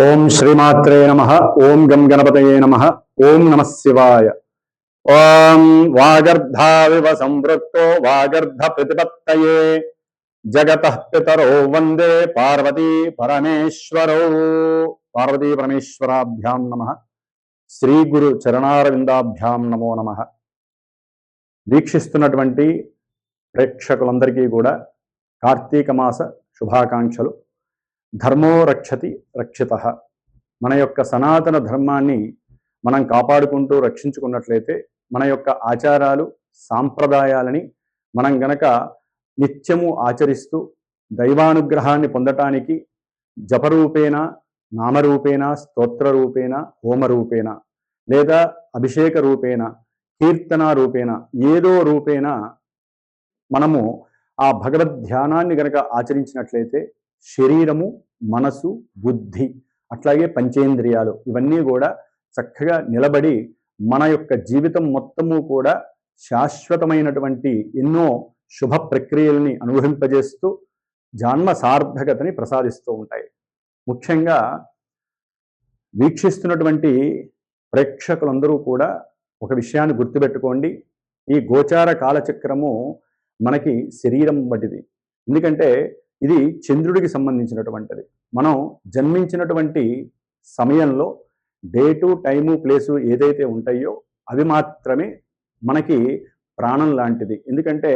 ఓం శ్రీమాత్రే నమ ఓం గం గణపతయే నమ ఓం నమ శివాయ. ఓం వాగర్ధావివ సంవృక్తో వాగర్ధ ప్రతిపత్తయే. జగత పితరో వందే పార్వతీ పరమేశ్వరో. పార్వతీ పరమేశ్వరాభ్యాం నమ. శ్రీ గురు చరణారవిందాభ్యాం నమో నమ. వీక్షిస్తున్నటువంటి ప్రేక్షకులందరికీ కూడా కార్తీక మాస శుభాకాంక్షలు. ధర్మో రక్షతి రక్షిత. మన యొక్క సనాతన ధర్మాన్ని మనం కాపాడుకుంటూ రక్షించుకున్నట్లయితే మన యొక్క ఆచారాలు సాంప్రదాయాలని మనం గనక నిత్యము ఆచరిస్తూ దైవానుగ్రహాన్ని పొందటానికి జపరూపేణ నామరూపేణ స్తోత్ర రూపేణ హోమరూపేణ లేదా అభిషేక రూపేణ కీర్తన రూపేణ ఏదో రూపేణ మనము ఆ భగవద్ ధ్యానాన్ని గనక ఆచరించినట్లయితే శరీరము మనసు బుద్ధి అట్లాగే పంచేంద్రియాలు ఇవన్నీ కూడా చక్కగా నిలబడి మన యొక్క జీవితం మొత్తము కూడా శాశ్వతమైనటువంటి ఎన్నో శుభ ప్రక్రియల్ని అనుభవింపజేస్తూ జన్మ సార్థకతని ప్రసాదిస్తూ ఉంటాయి. ముఖ్యంగా వీక్షిస్తున్నటువంటి ప్రేక్షకులందరూ కూడా ఒక విషయాన్ని గుర్తుపెట్టుకోండి. ఈ గోచార కాలచక్రము మనకి శరీరం వంటిది. ఎందుకంటే ఇది చంద్రుడికి సంబంధించినటువంటిది. మనం జన్మించినటువంటి సమయంలో డేటు టైము ప్లేసు ఏదైతే ఉంటాయో అవి మాత్రమే మనకి ప్రాణం లాంటిది. ఎందుకంటే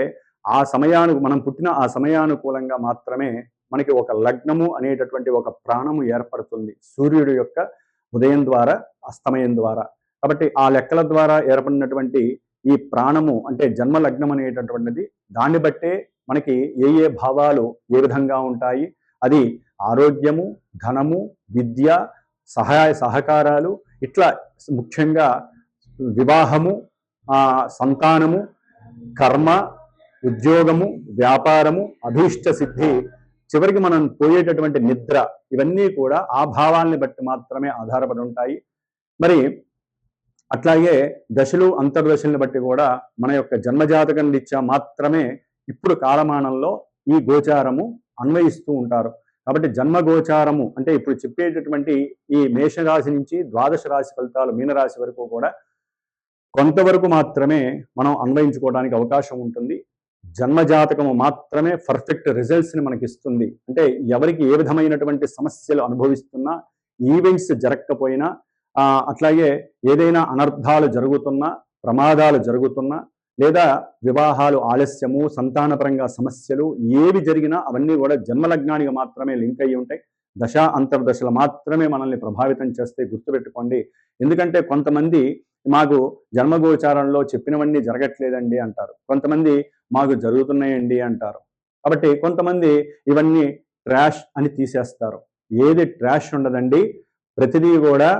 ఆ సమయాను మనం పుట్టిన ఆ సమయానుకూలంగా మాత్రమే మనకి ఒక లగ్నము అనేటటువంటి ఒక ప్రాణము ఏర్పడుతుంది. సూర్యుడు యొక్క ఉదయం ద్వారా అస్తమయం ద్వారా. కాబట్టి ఆ లెక్కల ద్వారా ఏర్పడినటువంటి ఈ ప్రాణము అంటే జన్మ లగ్నం అనేటటువంటిది దాన్ని బట్టే మనకి ఏ ఏ భావాలు ఏ విధంగా ఉంటాయి? అది ఆరోగ్యము ధనము విద్య సహాయ సహకారాలు ఇట్లా ముఖ్యంగా వివాహము సంతానము కర్మ ఉద్యోగము వ్యాపారము అభీష్ట సిద్ధి చివరికి మనం పోయేటటువంటి నిద్ర ఇవన్నీ కూడా ఆ భావాల్ని బట్టి మాత్రమే ఆధారపడి ఉంటాయి. మరి అట్లాగే దశలు అంతర్దశల్ని బట్టి కూడా మన యొక్క జన్మజాతకం రీత్యా మాత్రమే ఇప్పుడు కాలమానంలో ఈ గోచారము అన్వయిస్తూ ఉంటారు. కాబట్టి జన్మ గోచారము అంటే ఇప్పుడు చెప్పేటటువంటి ఈ మేషరాశి నుంచి ద్వాదశ రాశి ఫలితాలు మీనరాశి వరకు కూడా కొంతవరకు మాత్రమే మనం అన్వయించుకోవడానికి అవకాశం ఉంటుంది. జన్మజాతకము మాత్రమే పర్ఫెక్ట్ రిజల్ట్స్ని మనకి ఇస్తుంది. అంటే ఎవరికి ఏ విధమైనటువంటి సమస్యలు అనుభవిస్తున్నా ఈవెంట్స్ జరగకపోయినా అట్లాగే ఏదైనా అనర్థాలు జరుగుతున్నా ప్రమాదాలు జరుగుతున్నా లేదా వివాహాలు ఆలస్యము సంతానపరంగా సమస్యలు ఏవి జరిగినా అవన్నీ కూడా జన్మలగ్నానికి మాత్రమే లింక్ అయ్యి ఉంటాయి. దశ అంతర్దశలు మాత్రమే మనల్ని ప్రభావితం చేస్తే గుర్తుపెట్టుకోండి. ఎందుకంటే కొంతమంది మాకు జన్మగోచారంలో చెప్పినవన్నీ జరగట్లేదండి అంటారు. కొంతమంది మాకు జరుగుతున్నాయండి అంటారు. కాబట్టి కొంతమంది ఇవన్నీ ట్రాష్ అని తీసేస్తారు. ఏది ట్రాష్ ఉండదండి. ప్రతిదీ కూడా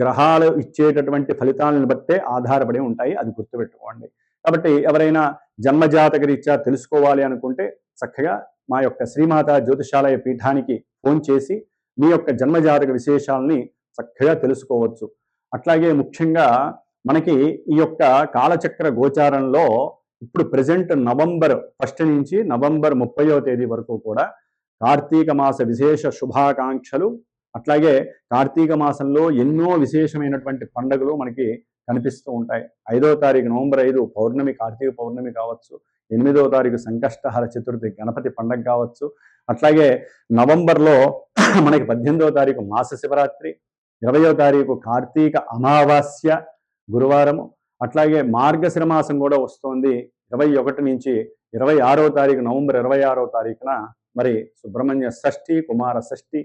గ్రహాలు ఇచ్చేటటువంటి ఫలితాలను బట్టే ఆధారపడి ఉంటాయి. అది గుర్తుపెట్టుకోండి. కాబట్టి ఎవరైనా జన్మజాతక రీత్యా తెలుసుకోవాలి అనుకుంటే చక్కగా మా యొక్క శ్రీమాత జ్యోతిషాలయ పీఠానికి ఫోన్ చేసి మీ యొక్క జన్మజాతక విశేషాలని చక్కగా తెలుసుకోవచ్చు. అట్లాగే ముఖ్యంగా మనకి ఈ యొక్క కాలచక్ర గోచారంలో ఇప్పుడు ప్రజెంట్ నవంబర్ ఫస్ట్ నుంచి నవంబర్ ముప్పయో తేదీ వరకు కూడా కార్తీక మాస విశేష శుభాకాంక్షలు అట్లాగే కార్తీక మాసంలో ఎన్నో విశేషమైనటువంటి పండుగలు మనకి కనిపిస్తూ ఉంటాయి. ఐదో తారీఖు నవంబర్ ఐదు పౌర్ణమి కార్తీక పౌర్ణమి కావచ్చు ఎనిమిదో తారీఖు సంకష్టహర చతుర్థి గణపతి పండగ కావచ్చు. అట్లాగే నవంబర్లో మనకి పద్దెనిమిదో తారీఖు మాస శివరాత్రి ఇరవయో తారీఖు కార్తీక అమావాస్య గురువారము. అట్లాగే మార్గశిర మాసం కూడా వస్తోంది. ఇరవై ఒకటి నుంచి ఇరవై ఆరో తారీఖు నవంబర్ ఇరవై ఆరో తారీఖున మరి సుబ్రహ్మణ్య షష్ఠి కుమార షష్ఠి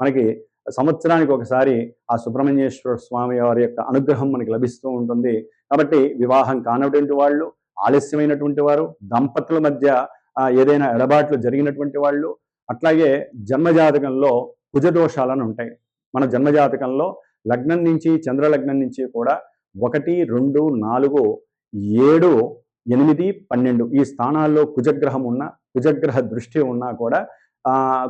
మనకి సంవత్సరానికి ఒకసారి ఆ సుబ్రహ్మణ్యేశ్వర స్వామి వారి యొక్క అనుగ్రహం మనకి లభిస్తూ ఉంటుంది. కాబట్టి వివాహం కానటువంటి వాళ్ళు ఆలస్యమైనటువంటి వారు దంపతుల మధ్య ఏదైనా ఎడబాట్లు జరిగినటువంటి వాళ్ళు అట్లాగే జన్మజాతకంలో కుజదోషాలను ఉంటాయి. మన జన్మజాతకంలో లగ్నం నుంచి చంద్రలగ్నం నుంచి కూడా ఒకటి రెండు నాలుగు ఏడు ఎనిమిది పన్నెండు ఈ స్థానాల్లో కుజగ్రహం ఉన్న కుజగ్రహ దృష్టి ఉన్నా కూడా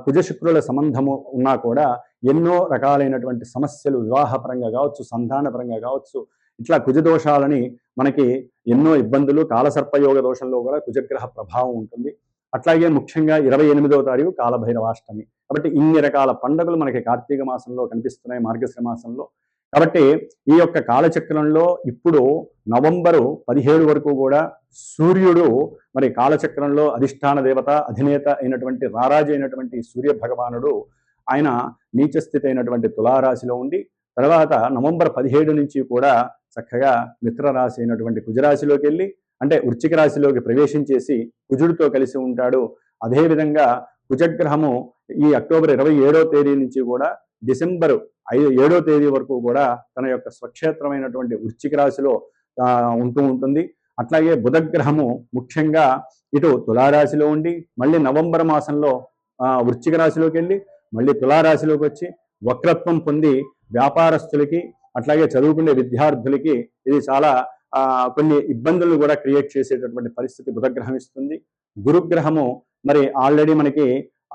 కుజశుక్రుల సంబంధము ఉన్నా కూడా ఎన్నో రకాలైనటువంటి సమస్యలు వివాహపరంగా కావచ్చు సంధానపరంగా కావచ్చు ఇట్లా కుజదోషాలని మనకి ఎన్నో ఇబ్బందులు కాలసర్పయోగ దోషంలో కూడా కుజగ్రహ ప్రభావం ఉంటుంది. అట్లాగే ముఖ్యంగా ఇరవై ఎనిమిదవ తారీఖు కాలభైరవాష్టమి కాబట్టి ఇన్ని రకాల పండుగలు మనకి కార్తీక మాసంలో కనిపిస్తున్నాయి మార్గశ్ర మాసంలో. కాబట్టి ఈ యొక్క కాలచక్రంలో ఇప్పుడు నవంబరు పదిహేడు వరకు కూడా సూర్యుడు మరి కాలచక్రంలో అధిష్టాన దేవత అధినేత అయినటువంటి రారాజు అయినటువంటి సూర్య భగవానుడు ఆయన నీచస్థితి అయినటువంటి తులారాశిలో ఉండి తర్వాత నవంబర్ పదిహేడు నుంచి కూడా చక్కగా మిత్రరాశి అయినటువంటి కుజరాశిలోకి వెళ్ళి అంటే వృచ్చిక రాశిలోకి ప్రవేశించేసి కుజుడితో కలిసి ఉంటాడు. అదేవిధంగా కుజగ్రహము ఈ అక్టోబర్ ఇరవై ఏడో తేదీ నుంచి కూడా డిసెంబర్ ఐదు ఏడో తేదీ వరకు కూడా తన యొక్క స్వక్షేత్రమైనటువంటి వృచ్చిక రాశిలో ఉంటూ ఉంటుంది. అట్లాగే బుధగ్రహము ముఖ్యంగా ఇటు తులారాశిలో ఉండి మళ్ళీ నవంబర్ మాసంలో వృశ్చిక రాశిలోకి వెళ్ళి మళ్ళీ తులారాశిలోకి వచ్చి వక్రత్వం పొంది వ్యాపారస్తులకి అట్లాగే చదువుకునే విద్యార్థులకి ఇది చాలా కొన్ని ఇబ్బందులు కూడా క్రియేట్ చేసేటటువంటి పరిస్థితి బుధగ్రహం ఇస్తుంది. గురుగ్రహము మరి ఆల్రెడీ మనకి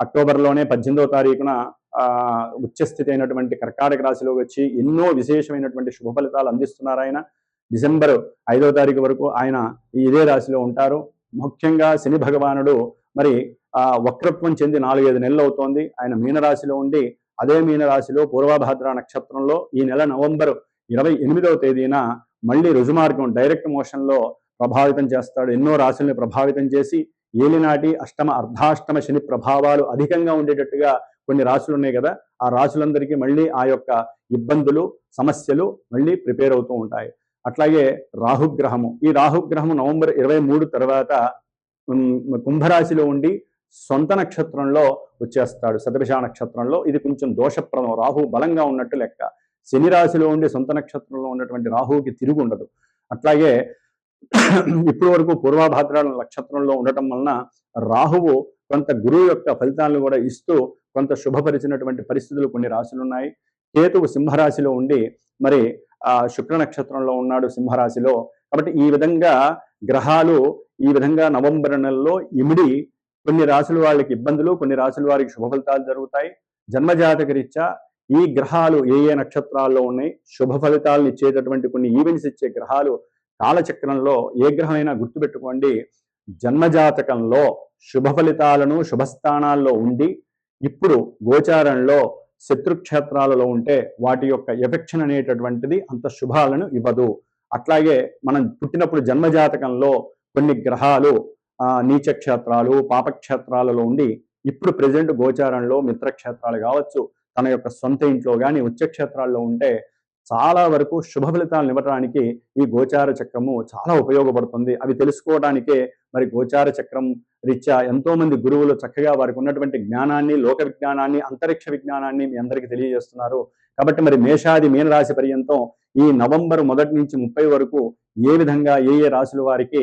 అక్టోబర్లోనే పద్దెనిమిదవ తారీఖున ఉచ్చస్థితి అయినటువంటి కర్కాటక రాశిలోకి వచ్చి ఎన్నో విశేషమైనటువంటి శుభ ఫలితాలు అందిస్తున్నారు ఆయన. డిసెంబర్ ఐదవ తారీఖు వరకు ఆయన ఇదే రాశిలో ఉంటారు. ముఖ్యంగా శని భగవానుడు మరి వక్రత్వం చెంది నాలుగైదు నెలలు అవుతోంది. ఆయన మీనరాశిలో ఉండి అదే మీనరాశిలో పూర్వభాద్ర నక్షత్రంలో ఈ నెల నవంబర్ ఇరవై ఎనిమిదవ తేదీన మళ్ళీ రుజుమార్గం డైరెక్ట్ మోషన్లో ప్రభావితం చేస్తాడు. ఎన్నో రాశుల్ని ప్రభావితం చేసి ఏలినాటి అష్టమ అర్ధాష్టమ శని ప్రభావాలు అధికంగా ఉండేటట్టుగా కొన్ని రాశులు ఉన్నాయి కదా ఆ రాశులందరికీ మళ్ళీ ఆ యొక్క ఇబ్బందులు సమస్యలు మళ్ళీ ప్రిపేర్ అవుతూ ఉంటాయి. అట్లాగే రాహుగ్రహము. ఈ రాహుగ్రహము నవంబర్ ఇరవై మూడు తర్వాత కుంభరాశిలో ఉండి సొంత నక్షత్రంలో వచ్చేస్తాడు. శతభిష నక్షత్రంలో ఇది కొంచెం దోషప్రదం. రాహు బలంగా ఉన్నట్టు లెక్క. శని రాశిలో ఉండి సొంత నక్షత్రంలో ఉన్నటువంటి రాహువుకి తిరుగు ఉండదు. అట్లాగే ఇప్పటి వరకు పూర్వభాద్ర నక్షత్రంలో ఉండటం వలన రాహువు కొంత గురువు యొక్క ఫలితాలను కూడా ఇస్తూ కొంత శుభపరిచినటువంటి పరిస్థితులు కొన్ని రాశులు ఉన్నాయి. కేతువు సింహరాశిలో ఉండి మరి ఆ శుక్ర నక్షత్రంలో ఉన్నాడు సింహరాశిలో. కాబట్టి ఈ విధంగా గ్రహాలు ఈ విధంగా నవంబర్ నెలలో ఇమిడి కొన్ని రాశుల వాళ్ళకి ఇబ్బందులు కొన్ని రాశుల వారికి శుభ ఫలితాలు జరుగుతాయి. జన్మజాతక రీత్యా ఈ గ్రహాలు ఏ ఏ నక్షత్రాల్లో ఉన్నాయి శుభ ఫలితాలను ఇచ్చేటటువంటి కొన్ని ఈవెంట్స్ ఇచ్చే గ్రహాలు కాలచక్రంలో ఏ గ్రహమైనా గుర్తుపెట్టుకోండి. జన్మజాతకంలో శుభ ఫలితాలను శుభస్థానాల్లో ఉండి ఇప్పుడు గోచారంలో శత్రుక్షేత్రాలలో ఉంటే వాటి యొక్క ఎఫెక్షన్ అనేటటువంటిది అంత శుభాలను ఇవ్వదు. అట్లాగే మనం పుట్టినప్పుడు జన్మజాతకంలో కొన్ని గ్రహాలు నీచక్షేత్రాలు పాపక్షేత్రాలలో ఉండి ఇప్పుడు ప్రజెంట్ గోచారంలో మిత్రక్షేత్రాలు కావచ్చు తన యొక్క సొంత ఇంట్లో కానీ ఉచ్చక్షేత్రాల్లో ఉంటే చాలా వరకు శుభ ఫలితాలను ఇవ్వడానికి ఈ గోచార చక్రము చాలా ఉపయోగపడుతుంది. అవి తెలుసుకోవడానికే మరి గోచార చక్రం రీత్యా ఎంతో మంది గురువులు చక్కగా వారికి ఉన్నటువంటి జ్ఞానాన్ని లోక విజ్ఞానాన్ని అంతరిక్ష విజ్ఞానాన్ని మీ అందరికీ తెలియజేస్తున్నారు. కాబట్టి మరి మేషాది మీనరాశి పర్యంతం ఈ నవంబర్ మొదటి నుంచి ముప్పై వరకు ఏ విధంగా ఏ ఏ రాశుల వారికి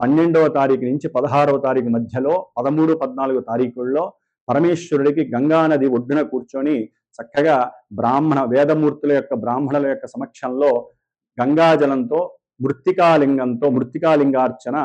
పన్నెండవ తారీఖు నుంచి పదహారవ తారీఖు మధ్యలో పదమూడు పద్నాలుగు తారీఖుల్లో పరమేశ్వరుడికి గంగానది ఒడ్డున కూర్చొని చక్కగా బ్రాహ్మణ వేదమూర్తుల యొక్క బ్రాహ్మణుల యొక్క సమక్షంలో గంగాజలంతో మృత్తికాలింగంతో మృత్తికాలింగార్చన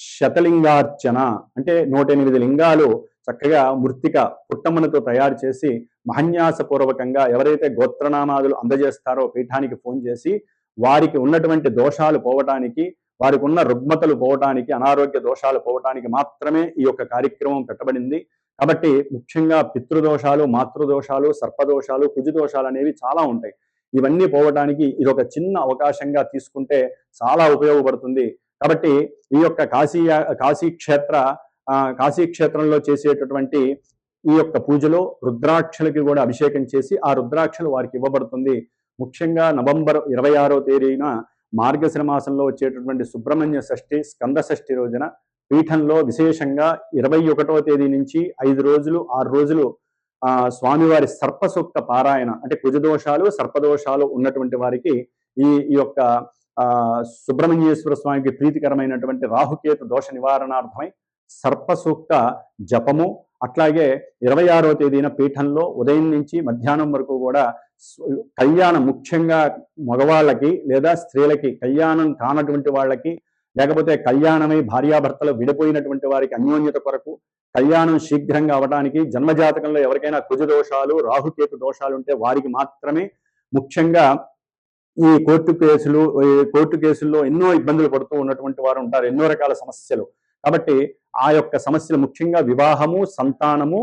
శతలింగార్చన అంటే నూట ఎనిమిది లింగాలు చక్కగా మృత్తిక పుట్టమ్మనతో తయారు చేసి మహన్యాసపూర్వకంగా ఎవరైతే గోత్రనామాదులు అందజేస్తారో పీఠానికి ఫోన్ చేసి వారికి ఉన్నటువంటి దోషాలు పోవటానికి వారికి ఉన్న రుగ్మతలు పోవటానికి అనారోగ్య దోషాలు పోవటానికి మాత్రమే ఈ యొక్క కార్యక్రమం పెట్టబడింది. కాబట్టి ముఖ్యంగా పితృదోషాలు మాతృదోషాలు సర్పదోషాలు కుజుదోషాలు అనేవి చాలా ఉంటాయి. ఇవన్నీ పోవటానికి ఇది ఒక చిన్న అవకాశంగా తీసుకుంటే చాలా ఉపయోగపడుతుంది. కాబట్టి ఈ యొక్క కాశీ కాశీ క్షేత్ర కాశీ క్షేత్రంలో చేసేటటువంటి ఈ యొక్క పూజలో రుద్రాక్షలకి కూడా అభిషేకం చేసి ఆ రుద్రాక్షలు వారికి ఇవ్వబడుతుంది. ముఖ్యంగా నవంబర్ ఇరవై ఆరో తేదీన మార్గశిర మాసంలో వచ్చేటటువంటి సుబ్రహ్మణ్య షష్ఠి స్కంద షష్ఠి రోజున పీఠంలో విశేషంగా ఇరవై ఒకటో తేదీ నుంచి ఐదు రోజులు ఆరు రోజులు ఆ స్వామివారి సర్పసూక్త పారాయణ అంటే కుజదోషాలు సర్పదోషాలు ఉన్నటువంటి వారికి ఈ ఈ యొక్క ఆ సుబ్రహ్మణ్యేశ్వర స్వామికి ప్రీతికరమైనటువంటి రాహుకేతు దోష నివారణార్థమై సర్పసూక్త జపము అట్లాగే ఇరవై ఆరో తేదీన పీఠంలో ఉదయం నుంచి మధ్యాహ్నం వరకు కూడా కళ్యాణం ముఖ్యంగా మగవాళ్ళకి లేదా స్త్రీలకి కళ్యాణం కానటువంటి వాళ్ళకి లేకపోతే కళ్యాణమై భార్యాభర్తలు విడిపోయినటువంటి వారికి అన్యోన్యత కొరకు కళ్యాణం శీఘ్రంగా అవడానికి జన్మజాతకంలో ఎవరికైనా కుజ దోషాలు రాహుకేతు దోషాలు ఉంటే వారికి మాత్రమే ముఖ్యంగా ఈ కోర్టు కేసులు ఈ కోర్టు కేసుల్లో ఎన్నో ఇబ్బందులు పడుతూ ఉన్నటువంటి వారు ఉంటారు ఎన్నో రకాల సమస్యలు. కాబట్టి ఆ యొక్క సమస్యలు ముఖ్యంగా వివాహము సంతానము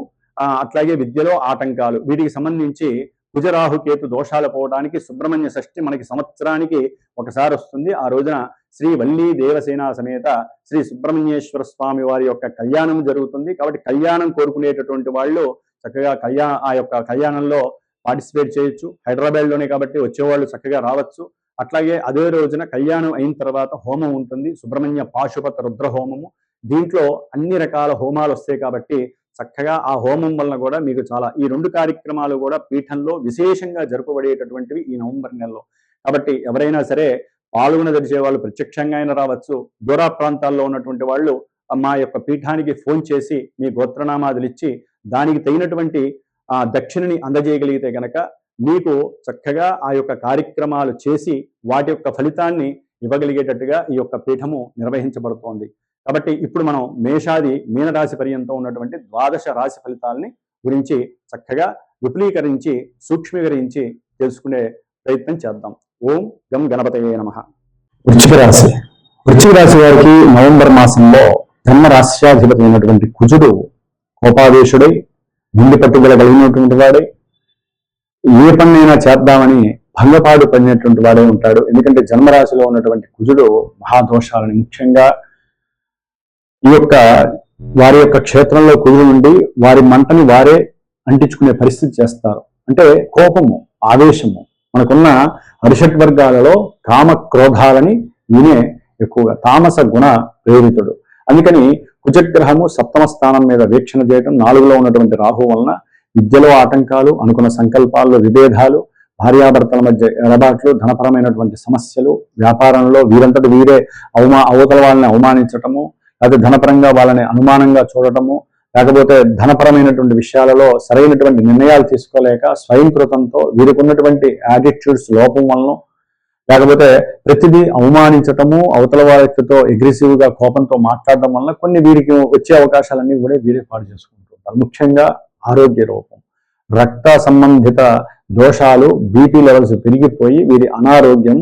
అట్లాగే విద్యలో ఆటంకాలు. వీటికి సంబంధించి కుజరాహుకేతు దోషాలు పోవడానికి సుబ్రహ్మణ్య షష్ఠి మనకి సంవత్సరానికి ఒకసారి వస్తుంది. ఆ రోజున శ్రీ వల్లీ దేవసేన సమేత శ్రీ సుబ్రహ్మణ్యేశ్వర స్వామి వారి యొక్క కళ్యాణం జరుగుతుంది. కాబట్టి కళ్యాణం కోరుకునేటటువంటి వాళ్ళు చక్కగా కళ్యాణ ఆ యొక్క కళ్యాణంలో పార్టిసిపేట్ చేయొచ్చు. హైదరాబాద్లోనే కాబట్టి వచ్చేవాళ్ళు చక్కగా రావచ్చు. అట్లాగే అదే రోజున కళ్యాణం అయిన తర్వాత హోమం ఉంటుంది. సుబ్రహ్మణ్య పాశుపత రుద్ర హోమము దీంట్లో అన్ని రకాల హోమాలు వస్తాయి కాబట్టి చక్కగా ఆ హోమం వలన కూడా మీకు చాలా ఈ రెండు కార్యక్రమాలు కూడా పీఠంలో విశేషంగా జరుపబడేటటువంటివి ఈ నవంబర్ నెలలో. కాబట్టి ఎవరైనా సరే పాల్గొనదలిచే వాళ్ళు ప్రత్యక్షంగా అయినా రావచ్చు. దూర ప్రాంతాల్లో ఉన్నటువంటి వాళ్ళు మా యొక్క పీఠానికి ఫోన్ చేసి మీ గోత్రనామాదులు ఇచ్చి దానికి తగినటువంటి ఆ దక్షిణని అందజేయగలిగితే గనక మీకు చక్కగా ఆ యొక్క కార్యక్రమాలు చేసి వాటి యొక్క ఫలితాన్ని ఇవ్వగలిగేటట్టుగా ఈ యొక్క పీఠము నిర్వహించబడుతోంది. కాబట్టి ఇప్పుడు మనం మేషాది మీనరాశి పర్యంతం ఉన్నటువంటి ద్వాదశ రాశి ఫలితాలని గురించి చక్కగా విపులీకరించి సూక్ష్మీకరించి తెలుసుకునే ప్రయత్నం చేద్దాం. ఓం గం గణపతయే నమ. వృచ్చిక రాశి. వృచ్చిక రాశి వారికి నవంబర్ మాసంలో జన్మ రాశ్యాధిపతి అయినటువంటి కుజుడు కోపావేశుడై నిండి పట్టుదల కలిగినటువంటి వాడే. ఏ పన్నైనా చేద్దామని భంగపాడు పడినటువంటి వాడే ఉంటాడు. ఎందుకంటే జన్మరాశిలో ఉన్నటువంటి కుజుడు మహాదోషాలని ముఖ్యంగా ఈ యొక్క వారి యొక్క క్షేత్రంలో కుదురు ఉండి వారి మంటని వారే అంటించుకునే పరిస్థితి చేస్తారు. అంటే కోపము ఆవేశము. మనకున్న అరిషట్ వర్గాలలో కామ క్రోధాలని ఈయనే ఎక్కువగా తామస గుణ ప్రేరితుడు. అందుకని కుజగ్రహము సప్తమ స్థానం మీద వీక్షణ చేయడం నాలుగులో ఉన్నటువంటి రాహు వలన విద్యలో ఆటంకాలు అనుకున్న సంకల్పాల్లో విభేదాలు భార్యాభర్తల మధ్య ఎడబాట్లు ధనపరమైనటువంటి సమస్యలు వ్యాపారంలో వీరంతటి వీరే అవమా అవతల వాళ్ళని అవమానించటము అది ధనపరంగా వాళ్ళని అనుమానంగా చూడటము లేకపోతే ధనపరమైనటువంటి విషయాలలో సరైనటువంటి నిర్ణయాలు తీసుకోలేక స్వయంకృతంతో వీరికి ఉన్నటువంటి యాటిట్యూడ్స్ లోపం వలన లేకపోతే ప్రతిదీ అవమానించటము అవతల వ్యక్తితో అగ్రెసివ్గా కోపంతో మాట్లాడటం వలన కొన్ని వీరికి వచ్చే అవకాశాలన్నీ కూడా వీరే పాడు చేసుకుంటుంటారు ముఖ్యంగా ఆరోగ్య రూపం రక్త సంబంధిత దోషాలు బీపీ లెవెల్స్ పెరిగిపోయి వీరి అనారోగ్యం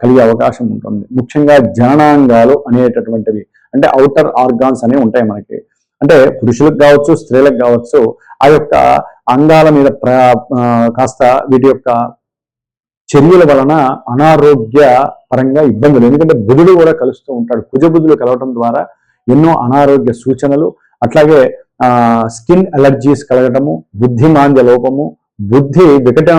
కలిగే అవకాశం ఉంటుంది. ముఖ్యంగా జననాంగాలు అనేటటువంటివి. అంటే అవుటర్ ఆర్గాన్స్ అనేవి ఉంటాయి మనకి. అంటే పురుషులకు కావచ్చు స్త్రీలకు కావచ్చు ఆ యొక్క అంగాల మీద కాస్త వీటి యొక్క చర్యల వలన అనారోగ్య పరంగా ఇబ్బందులు. ఎందుకంటే బుధుడు కూడా కలుస్తూ ఉంటాడు. కుజబుధులు కలవటం ద్వారా ఎన్నో అనారోగ్య సూచనలు అట్లాగే స్కిన్ అలర్జీస్ కలగటము బుద్ధిమాంద్య లోపము బుద్ధి వికట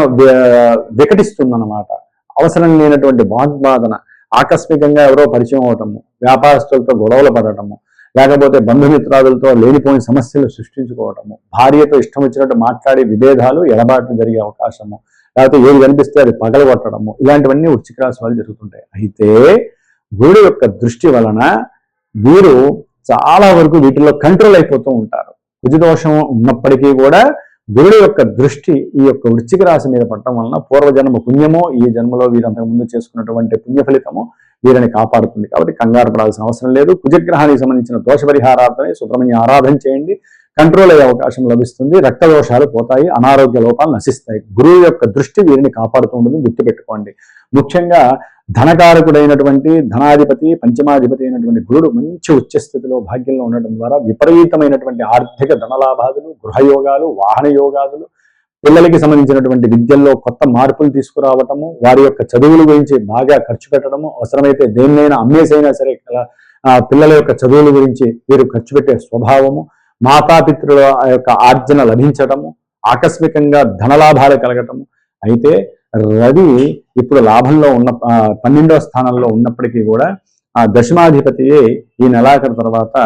వికటిస్తుందన్నమాట. అవసరం లేనటువంటి వాగ్బాధన ఆకస్మికంగా ఎవరో పరిచయం అవటము వ్యాపారస్తులతో గొడవలు పడటము లేకపోతే బంధుమిత్రాదులతో లేనిపోయిన సమస్యలు సృష్టించుకోవటము భార్యతో ఇష్టం వచ్చినట్టు మాట్లాడే విభేదాలు ఎడబాట్లు జరిగే అవకాశము లేకపోతే ఏది కనిపిస్తే అది పగలగొట్టడము ఇలాంటివన్నీ వృచ్చిక రాశి వాళ్ళు జరుగుతుంటాయి. అయితే గురుడు యొక్క దృష్టి వలన వీరు చాలా వరకు వీటిలో కంట్రోల్ అయిపోతూ ఉంటారు. కుజదోషం ఉన్నప్పటికీ కూడా గురుడు యొక్క దృష్టి ఈ యొక్క వృశ్చిక రాశి మీద పడటం వలన పూర్వజన్మ పుణ్యమో ఈ జన్మలో వీరంతకు ముందు చేసుకున్నటువంటి పుణ్య ఫలితము వీరిని కాపాడుతుంది. కాబట్టి కంగారు పడాల్సిన అవసరం లేదు. కుజగ్రహానికి సంబంధించిన దోష పరిహారార్థమే సుబ్రహ్మణ్య ఆరాధన చేయండి. కంట్రోల్ అయ్యే అవకాశం లభిస్తుంది. రక్త దోషాలు పోతాయి. అనారోగ్య లోపాలు నశిస్తాయి. గురువు యొక్క దృష్టి వీరిని కాపాడుతూ ఉంటుంది గుర్తుపెట్టుకోండి. ముఖ్యంగా ధనకారకుడైనటువంటి ధనాధిపతి పంచమాధిపతి అయినటువంటి గురుడు మంచి ఉచ్చస్థితిలో భాగ్యంలో ఉండటం ద్వారా విపరీతమైనటువంటి ఆర్థిక ధనలాభాదులు గృహయోగాలు వాహన యోగాదులు పిల్లలకి సంబంధించినటువంటి విద్యల్లో కొత్త మార్పులు తీసుకురావటము వారి యొక్క చదువుల గురించి బాగా ఖర్చు పెట్టడము అవసరమైతే దేన్నైనా అమ్మేసైనా సరే పిల్లల యొక్క చదువుల గురించి వీరు ఖర్చు పెట్టే స్వభావము మాతాపితృల యొక్క ఆర్జన లభించటము ఆకస్మికంగా ధనలాభాలు కలగటము అయితే రవి ఇప్పుడు లాభంలో ఉన్న పన్నెండవ స్థానంలో ఉన్నప్పటికీ కూడా ఆ దశమాధిపతియే ఈ నెలాఖరు తర్వాత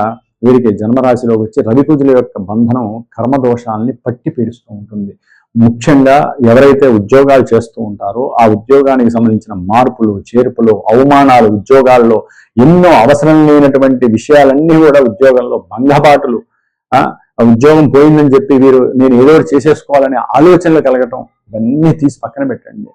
వీరికి జన్మరాశిలోకి వచ్చి రవికుజుల యొక్క బంధనం కర్మదోషాలని పట్టి పీడిస్తూ ఉంటుంది. ముఖ్యంగా ఎవరైతే ఉద్యోగాలు చేస్తూ ఉంటారో ఆ ఉద్యోగానికి సంబంధించిన మార్పులు చేర్పులు అవమానాలు ఉద్యోగాల్లో ఎన్నో అవసరం లేనటువంటి విషయాలన్నీ కూడా ఉద్యోగంలో భంగపాటులు ఆ ఉద్యోగం పోయిందని చెప్పి వీరు నేను ఏదో ఒకటి చేసేసుకోవాలనే ఆలోచనలు కలగటం ఇవన్నీ తీసి పక్కన పెట్టండి.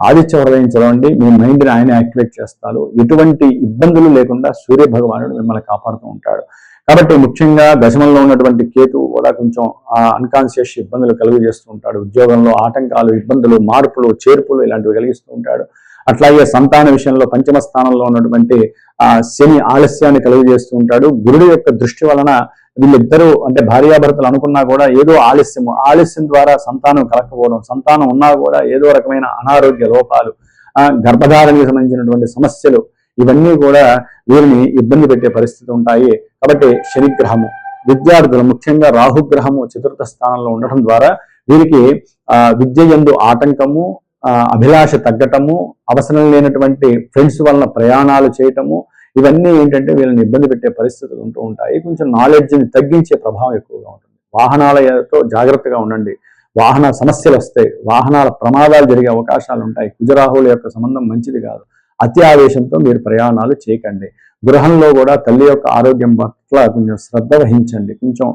ఆదిత్య హృదయం చదవండి మీ మైండ్ని ఆయన యాక్టివేట్ చేస్తారు ఎటువంటి ఇబ్బందులు లేకుండా సూర్య భగవానుడు మిమ్మల్ని కాపాడుతూ ఉంటాడు. కాబట్టి ముఖ్యంగా దశమంలో ఉన్నటువంటి కేతు కూడా కొంచెం ఆ అన్కాన్షియస్ ఇబ్బందులు కలుగు చేస్తూ ఉంటాడు. ఉద్యోగంలో ఆటంకాలు ఇబ్బందులు మార్పులు చేర్పులు ఇలాంటివి కలిగిస్తూ ఉంటాడు. అట్లాగే సంతాన విషయంలో పంచమ స్థానంలో ఉన్నటువంటి ఆ శని ఆలస్యాన్ని కలుగు చేస్తూ ఉంటాడు. గురుడు యొక్క దృష్టి వలన వీళ్ళిద్దరూ అంటే భార్యాభర్తలు అనుకున్నా కూడా ఏదో ఆలస్యం ఆలస్యం ద్వారా సంతానం కలకపోవడం సంతానం ఉన్నా కూడా ఏదో రకమైన అనారోగ్య లోపాలు ఆ గర్భధారణకి సంబంధించినటువంటి సమస్యలు ఇవన్నీ కూడా వీరిని ఇబ్బంది పెట్టే పరిస్థితి ఉంటాయి. కాబట్టి శనిగ్రహము విద్యార్థులు ముఖ్యంగా రాహుగ్రహము చతుర్థ స్థానంలో ఉండటం ద్వారా వీరికి ఆ విద్య యందు ఆటంకము ఆ, అభిలాష తగ్గటము అవసరం లేనటువంటి ఫ్రెండ్స్ వలన ప్రయాణాలు చేయటము ఇవన్నీ ఏంటంటే వీళ్ళని ఇబ్బంది పెట్టే పరిస్థితులు ఉంటూ ఉంటాయి. కొంచెం నాలెడ్జ్ని తగ్గించే ప్రభావం ఎక్కువగా ఉంటుంది. వాహనాలతో జాగ్రత్తగా ఉండండి. వాహన సమస్యలు వస్తాయి. వాహనాల ప్రమాదాలు జరిగే అవకాశాలు ఉంటాయి. కుజరాహుల యొక్క సంబంధం మంచిది కాదు. అతి ఆవేశంతో మీరు ప్రయాణాలు చేయకండి. గృహంలో కూడా తల్లి యొక్క ఆరోగ్యం పట్ల కొంచెం శ్రద్ధ వహించండి. కొంచెం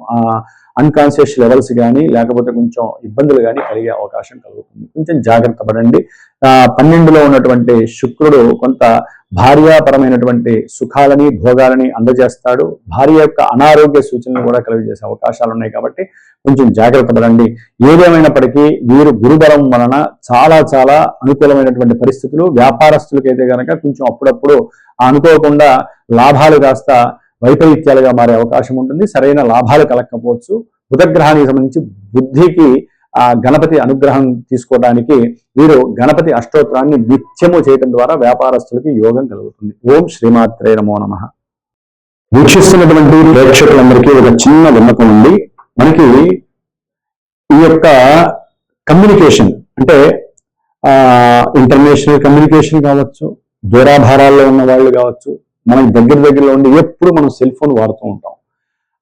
అన్కాన్షియస్ లెవెల్స్ కానీ లేకపోతే కొంచెం ఇబ్బందులు కానీ కలిగే అవకాశం కలుగుతుంది. కొంచెం జాగ్రత్త పడండి. పన్నెండులో ఉన్నటువంటి శుక్రుడు కొంత భార్యాపరమైనటువంటి సుఖాలని భోగాలని అందజేస్తాడు. భార్య యొక్క అనారోగ్య సూచనలు కూడా కలుగజేసే అవకాశాలు ఉన్నాయి కాబట్టి కొంచెం జాగ్రత్త పడండి. ఏదేమైనప్పటికీ వీరు గురుబలం వలన చాలా చాలా అనుకూలమైనటువంటి పరిస్థితులు. వ్యాపారస్తులకైతే కనుక కొంచెం అప్పుడప్పుడు అనుకోకుండా లాభాలు కాస్త వైపరీత్యాలుగా మారే అవకాశం ఉంటుంది. సరైన లాభాలు కలగకపోవచ్చు బుధగ్రహానికి సంబంధించి బుద్ధికి ఆ గణపతి అనుగ్రహం తీసుకోవడానికి వీరు గణపతి అష్టోత్తరాన్ని నిత్యము చేయటం ద్వారా వ్యాపారస్తులకి యోగం కలుగుతుంది. ఓం శ్రీమాత్రే నమో నమ. వీక్షిస్తున్నటువంటి ప్రేక్షకులందరికీ ఒక చిన్న విన్నపం ఉంది. మనకి ఈ యొక్క కమ్యూనికేషన్ అంటే ఇంటర్నేషనల్ కమ్యూనికేషన్ కావచ్చు దూరాభారాల్లో ఉన్న వాళ్ళు కావచ్చు మనకి దగ్గర దగ్గరలో ఉండి ఎప్పుడు మనం సెల్ ఫోన్ వాడుతూ ఉంటాం.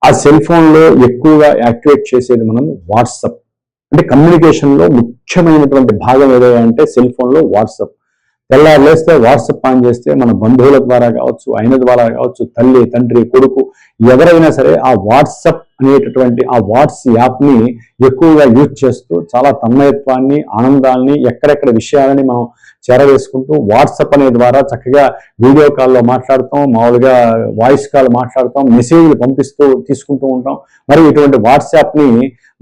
ఆ సెల్ ఫోన్లో ఎక్కువగా యాక్టివేట్ చేసేది మనం వాట్సప్. అంటే కమ్యూనికేషన్లో ముఖ్యమైనటువంటి భాగం ఏదో అంటే సెల్ ఫోన్లో వాట్సప్. తెల్లారు లేస్తే వాట్సప్ ఆన్ చేస్తే మన బంధువుల ద్వారా కావచ్చు ఆయన ద్వారా కావచ్చు తల్లి తండ్రి కొడుకు ఎవరైనా సరే ఆ వాట్సప్ అనేటటువంటి ఆ వాట్స్ యాప్ని ఎక్కువగా యూజ్ చేస్తూ చాలా తన్మయత్వాన్ని ఆనందాన్ని ఎక్కడెక్కడ విషయాలని మనం చేరవేసుకుంటూ వాట్సప్ అనే ద్వారా చక్కగా వీడియో కాల్లో మాట్లాడతాం మామూలుగా వాయిస్ కాల్ మాట్లాడతాం మెసేజ్లు పంపిస్తూ తీసుకుంటూ ఉంటాం. మరి ఇటువంటి వాట్సాప్ని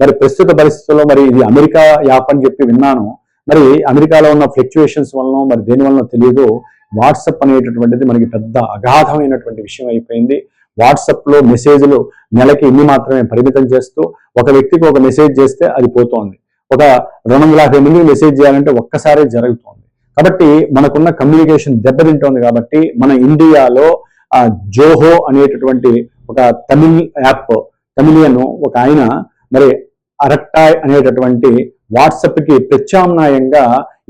మరి ప్రస్తుత పరిస్థితుల్లో మరి ఇది అమెరికా యాప్ అని చెప్పి విన్నాను. మరి అమెరికాలో ఉన్న ఫ్లక్చుయేషన్స్ వలన మరి దేని వలన తెలియదు వాట్సప్ అనేటటువంటిది మనకి పెద్ద అగాధమైనటువంటి విషయం అయిపోయింది. వాట్సప్లో మెసేజ్లు నెలకి ఇన్ని మాత్రమే పరిమితం చేస్తూ ఒక వ్యక్తికి ఒక మెసేజ్ చేస్తే అది పోతోంది. ఒక రెండు వందల యాభై మందికి మెసేజ్ చేయాలంటే ఒక్కసారే జరుగుతోంది. కాబట్టి మనకున్న కమ్యూనికేషన్ దెబ్బతింటోంది కాబట్టి మన ఇండియాలో ఆ జోహో అనేటటువంటి ఒక తమిళ్ యాప్ తమిళియన్ ఒక ఆయన మరి అరట్టాయ్ అనేటటువంటి వాట్సాప్కి ప్రత్యామ్నాయంగా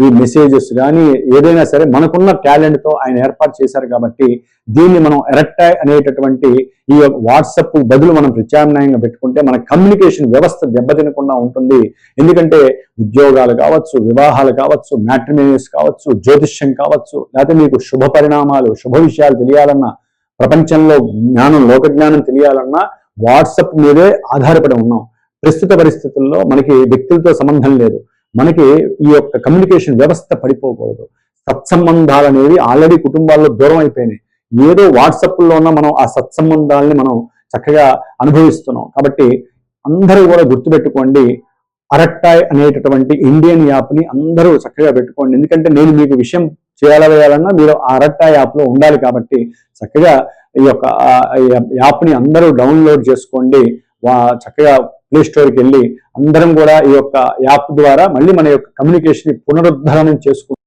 ఈ మెసేజెస్ కానీ ఏదైనా సరే మనకున్న టాలెంట్తో ఆయన ఏర్పాటు చేశారు కాబట్టి దీన్ని మనం ఎరట్టాయ్ అనేటటువంటి ఈ వాట్సాప్ బదులు మనం ప్రత్యామ్నాయంగా పెట్టుకుంటే మన కమ్యూనికేషన్ వ్యవస్థ దెబ్బతినకుండా ఉంటుంది. ఎందుకంటే ఉద్యోగాలు కావచ్చు వివాహాలు కావచ్చు మ్యాట్రిమేనియస్ కావచ్చు జ్యోతిష్యం కావచ్చు లేకపోతే మీకు శుభ పరిణామాలు శుభ విషయాలు తెలియాలన్నా ప్రపంచంలో జ్ఞానం లోక జ్ఞానం తెలియాలన్నా వాట్సప్ మీదే ఆధారపడి ఉన్నాం. ప్రస్తుత పరిస్థితుల్లో మనకి వ్యక్తులతో సంబంధం లేదు. మనకి ఈ యొక్క కమ్యూనికేషన్ వ్యవస్థ పడిపోకూడదు. సత్సంబంధాలు అనేవి ఆల్రెడీ కుటుంబాల్లో దూరం అయిపోయినాయి. ఏదో వాట్సాప్లో ఉన్న మనం ఆ సత్సంబంధాలని మనం చక్కగా అనుభవిస్తున్నాం. కాబట్టి అందరూ కూడా గుర్తుపెట్టుకోండి అరట్టాయ్ అనేటటువంటి ఇండియన్ యాప్ని అందరూ చక్కగా పెట్టుకోండి. ఎందుకంటే నేను మీకు విషయం చేయాలన్నా వేయాలన్నా మీరు ఆ అరట్టాయ్ యాప్లో ఉండాలి కాబట్టి చక్కగా ఈ యొక్క ఈ యాప్ని అందరూ డౌన్లోడ్ చేసుకోండి. చక్కగా ప్లే స్టోర్కి వెళ్ళి అందరం కూడా ఈ యొక్క యాప్ ద్వారా మళ్ళీ మన యొక్క కమ్యూనికేషన్ పునరుద్ధరణం చేసుకుంటాం.